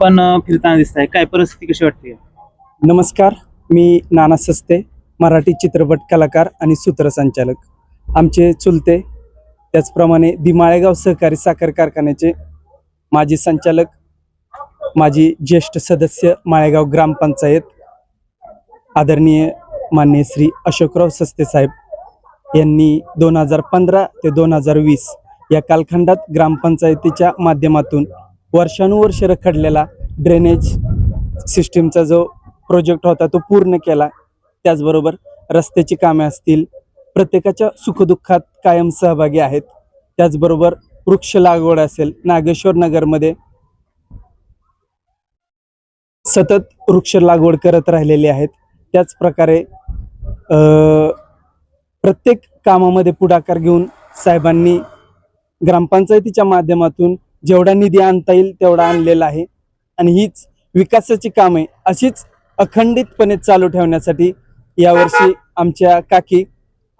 पण फिरताना दिसत आहे काय परिस्थिती कशी वाटते? नमस्कार मी नाना सस्ते मराठी चित्रपट कलाकार आणि सूत्रसंचालक. आमचे चुलते त्याचप्रमाणे दिमाळेगाव सहकारी साखर कारखान्याचे माजी संचालक माजी ज्येष्ठ सदस्य माळेगाव ग्रामपंचायत आदरणीय मान्य श्री अशोकराव सस्ते साहेब यांनी दोन हजार पंधरा ते दोन हजार वीस या कालखंडात ग्रामपंचायतीच्या माध्यमातून वर्षानुवर्ष रखडलेला ड्रेनेज सिस्टीमचा जो प्रोजेक्ट होता तो पूर्ण केला. त्याचबरोबर रस्त्याची कामे असतील प्रत्येकाच्या सुखदुःखात कायम सहभागी आहेत. त्याचबरोबर वृक्ष लागवड असेल नागेश्वर नगरमध्ये सतत वृक्ष लागवड करत राहिलेले आहेत. त्याच प्रकारे प्रत्येक कामामध्ये पुढाकार घेऊन साहेबांनी ग्रामपंचायतीच्या माध्यमातून जेवढा निधी आणता येईल तेवढा आणलेला आहे. आणि हीच विकासाची कामे अशीच अखंडितपणे चालू ठेवण्यासाठी यावर्षी आमच्या काकी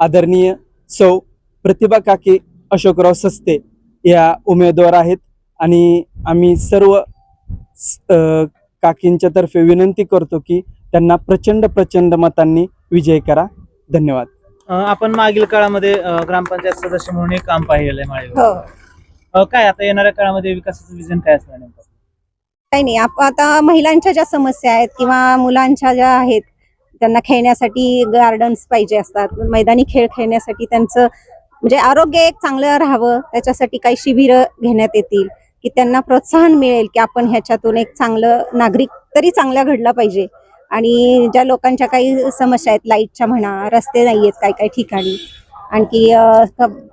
आदरणीय सौ प्रतिभा काकी अशोकराव सस्ते या उमेदवार आहेत. आणि आम्ही सर्व काकींच्या तर्फे विनंती करतो की त्यांना प्रचंड प्रचंड मतांनी विजय करा. धन्यवाद. आपण मागील काळामध्ये ग्रामपंचायत सदस्य म्हणून एक काम पाहिलेलं आहे हो. काय आता येणाऱ्या काळामध्ये विकासाचं विजन काय असणार नेमकं? काही नाही आप- आता महिलांच्या ज्या समस्या आहेत किंवा मुलांच्या ज्या आहेत त्यांना खेळण्यासाठी गार्डन्स पाहिजे असतात. मैदानी खेळ खेळण्यासाठी त्यांचं म्हणजे आरोग्य एक चांगलं राहावं त्याच्यासाठी काही शिबिरं घेण्यात येतील की त्यांना प्रोत्साहन मिळेल की आपण ह्याच्यातून एक चांगलं नागरिक तरी चांगला घडला पाहिजे. आणि ज्या लोकांच्या काही समस्या आहेत लाईटच्या म्हणा रस्ते नाही आहेत काही काही ठिकाणी आणखी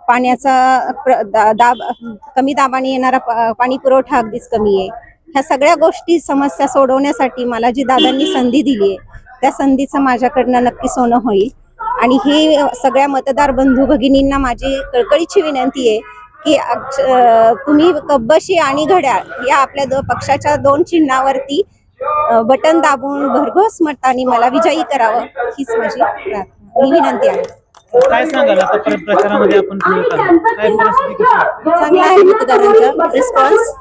पाण्याचा दाब कमी दाबाने येणारा पाणी पुरवठा अगदीच कमी आहे. ह्या सगळ्या गोष्टी समस्या सोडवण्यासाठी मला जी दादांनी संधी दिली आहे. त्या संधीचं माझ्याकडनं नक्की सोनं होईल. आणि हे सगळ्या मतदार बंधू भगिनींना माझी कळकळीची विनंती आहे की तुम्ही कब्बशी आणि घड्याळ या आपल्या दो पक्षाच्या दोन चिन्हावरती बटन दाबून भरघोस मताने मला विजयी करावं हीच माझी प्रार्थना. ही विनंती आहे. काय सांगाल? आता परत प्रचारामध्ये आपण फिरत आहोत. काय परिस्थिती कशी वाटते चांगला आहे मतदारांचा रिस्पॉन्स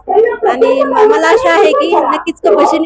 आणि मला आशा आहे की नक्कीच कबशी